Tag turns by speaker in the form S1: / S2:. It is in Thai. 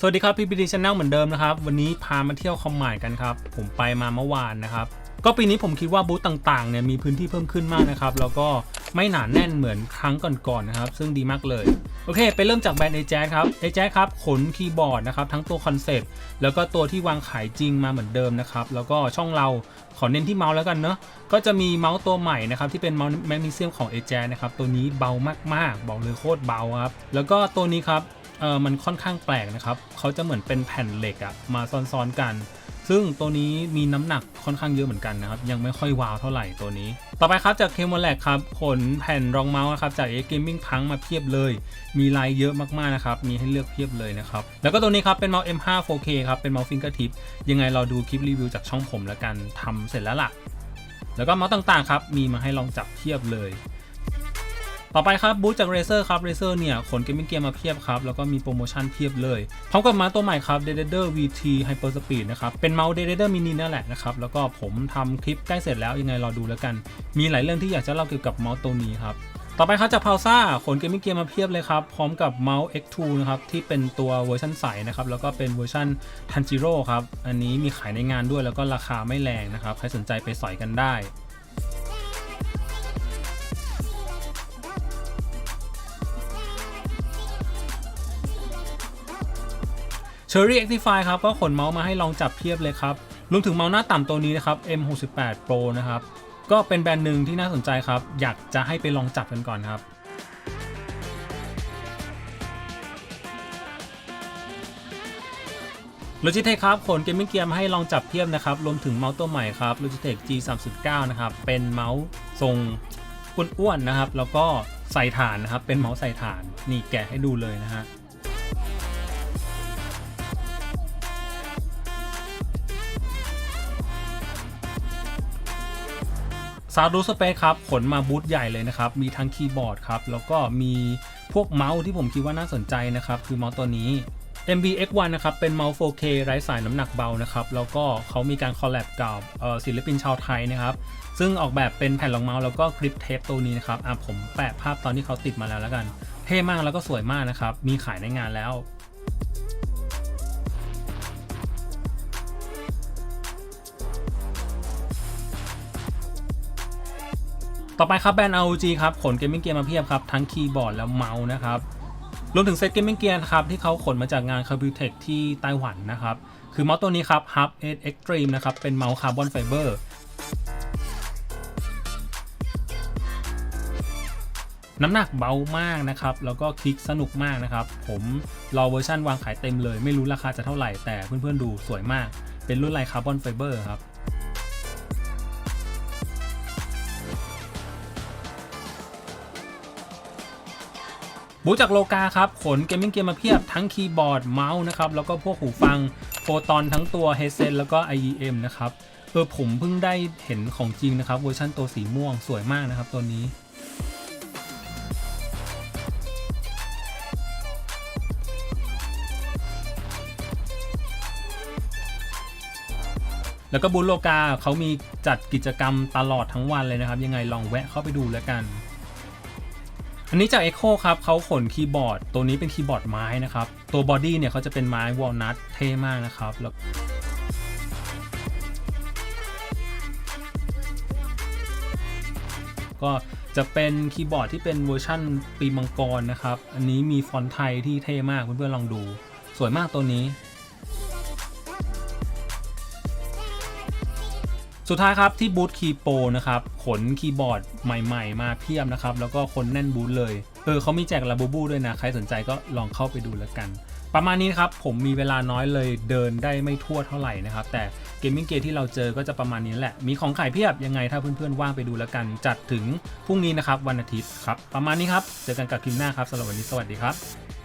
S1: สวัสดีครับพี่บีดีชแนลเหมือนเดิมนะครับ วันนี้พามาเที่ยวคอมมานด์กันครับ ผมไปมาเมื่อวานนะครับ ก็ปีนี้ผมคิดว่าบูธต่างๆเนี่ยมีพื้นที่เพิ่มขึ้นมากนะครับ แล้วก็ไม่หนาแน่นเหมือนครั้งก่อนๆนะครับ ซึ่งดีมากเลย โอเค ไปเริ่มจากแบรนด์ a j a z ครับ a j a z ครับ ขนคีย์บอร์ดนะครับ ทั้งตัวคอนเซปต์แล้วก็ตัวที่วางขายจริงมาเหมือนเดิมนะครับ แล้วก็ช่องเราขอเน้นที่เมาส์แล้วกันเนาะก็จะมีเมาส์ตัวใหม่นะครับที่เป็นเมาส์แมกนีเซียมของ a j a z นะครับตัวนี้เบามากๆบอกเลยโคตรเบาครับแล้วก็ตัวนี้ครับ เออมันค่อนข้างแปลกนะครับ เขาจะเหมือนเป็นแผ่นเหล็กอะมาซ้อนๆกัน ซึ่งตัวนี้มีน้ำหนักค่อนข้างเยอะเหมือนกันนะครับ ยังไม่ค่อยว้าวเท่าไหร่ตัวนี้ ต่อไปครับจากเคม o ลแลกครับขนแผ่นรองเมาส์นะครับจาก X Gaming พังมาเพียบเลย มีลายเยอะมากๆนะครับ มีให้เลือกเพียบเลยนะครับ แล้วก็ตัวนี้ครับเป็นเมาส์ M5 4K ครับเป็นเมาส์ฟิงเกอร์ทิปยังไงเราดูคลิปรีวิวจากช่องผมแล้วกันทำเสร็จแล้วล่ะ แล้วก็เมาส์ต่างๆครับมีมาให้ลองจับเทียบเลย ต่อไปครับบูธจาก Razer ครับ Razer เนี่ย ขนเกมมิ่งเกียร์มาเพียบครับ แล้วก็มีโปรโมชั่นเพียบเลยพร้อมกับมาตัวใหม่ครับ d e d e r VT Hyper Speed นะครับ เป็นเมาส์ d e d e r Mini นั่นแหละนะครับ แล้วก็ผมทำคลิปใกล้เสร็จแล้วยังไงรอดูแล้วกัน มีหลายเรื่องที่อยากจะเล่าเกี่ยวกับเมาส์ตัวนี้ครับต่อไปครับจาก p a u s a ขนเกมมิ่งเกียร์มาเพียบเลยครับ พร้อมกับเมาส์ X2 นะครับ ที่เป็นตัวเวอร์ชันใสนะครับ แล้วก็เป็นเวอร์ชัน Tanjiro ครับ อันนี้มีขายในงานด้วยแล้วก็ราคาไม่แรงนะครับ ใครสนใจไปสอยกันได้ Cherry Actify ครับก็ขนเมาส์มาให้ลองจับเพียบเลยครับรวมถึงเมาส์หน้าต่ำตัวนี้นะครับ M68 Pro นะครับก็เป็นแบรนด์หนึ่งที่น่าสนใจครับ อยากจะให้ไปลองจับกันก่อนครับ Logitech ครับขนเกมมิ่งเกียร์มาให้ลองจับเพียบนะครับ รวมถึงเมาส์ตัวใหม่ครับ Logitech G39 นะครับ เป็นเมาส์ทรงอ้วนๆนะครับ แล้วก็ใส่ฐานนะครับ เป็นเมาส์ใส่ฐาน นี่แกะให้ดูเลยนะฮะ ซาดูสเปซครับ ขนมาบูธใหญ่เลยนะครับ มีทั้งคีย์บอร์ดครับ แล้วก็มีพวกเมาส์ที่ผมคิดว่าน่าสนใจนะครับ คือเมาส์ตัวนี้ MBX1 นะครับ เป็นเมาส์ 4K ไร้สายน้ำหนักเบานะครับ แล้วก็เขามีการคอลแลบกับศิลปินชาวไทยนะครับ ซึ่งออกแบบเป็นแผ่นรองเมาส์แล้วก็กริปเทปตัวนี้นะครับอะผมแปะภาพตอนที่เขาติดมาแล้วแล้วกัน เท่มากแล้วก็สวยมากนะครับ มีขายในงานแล้ว ต่อไปครับแบรนด์ ROG ครับขนเกมมิ่งเกียร์มาเพียบครับทั้งคีย์บอร์ดและเมาส์นะครับรวมถึงเซตเกมมิ่งเกียร์ครับที่เขาขนมาจากงาน Computex ที่ไต้หวันนะครับคือเมาส์ตัวนี้ครับ Hub 8 Extreme นะครับเป็นเมาส์คาร์บอนไฟเบอร์น้ำหนักเบามากนะครับ แล้วก็คลิกสนุกมากนะครับ ผมรอเวอร์ชันวางขายเต็มเลย ไม่รู้ราคาจะเท่าไหร่ แต่เพื่อนๆดูสวยมาก เป็นรุ่นลายคาร์บอนไฟเบอร์ครับ บูจากโลกาครับ ขนเกมมิ่งเกมมาเพียบทั้งคีย์บอร์ดเมาส์นะครับ แล้วก็พวกหูฟังโฟตอนทั้งตัว headset แล้วก็ IEM นะครับเออผมเพิ่งได้เห็นของจริงนะครับเวอร์ชันตัวสีม่วงสวยมากนะครับตัวนี้แล้วก็บูธโลกาเขามีจัดกิจกรรมตลอดทั้งวันเลยนะครับ ยังไงลองแวะเข้าไปดูแล้วกัน อันนี้จาก Echo ครับเขาขนคีย์บอร์ด ตัวนี้เป็นคีย์บอร์ดไม้นะครับ ตัวบอดี้เนี่ยเขาจะเป็นไม้วอลนัทเท่มากนะครับแล้วก็จะเป็นคีย์บอร์ดที่เป็นเวอร์ชั่นปีมังกรนะครับ อันนี้มีฟอนต์ไทยที่เท่มากเพื่อนๆลองดู สวยมากตัวนี้ สุดท้ายครับที่บูธคีย์โปนะครับขนคีย์บอร์ดใหม่ๆ มาเพียบนะครับ แล้วก็คนแน่นบูธเลย เออเขามีแจกลาบูบูด้วยนะ ใครสนใจก็ลองเข้าไปดูแล้วกัน ประมาณนี้ครับ ผมมีเวลาน้อยเลยเดินได้ไม่ทั่วเท่าไหร่นะครับ แต่เกมมิ่งเกียร์ที่เราเจอก็จะประมาณนี้แหละ มีของขายเพียบยังไงถ้าเพื่อนๆว่างไปดูแล้วกัน จัดถึงพรุ่งนี้นะครับวันอาทิตย์ครับประมาณนี้ครับเจอกันกับคลิปหน้าครับสำหรับวันนี้สวัสดีครับ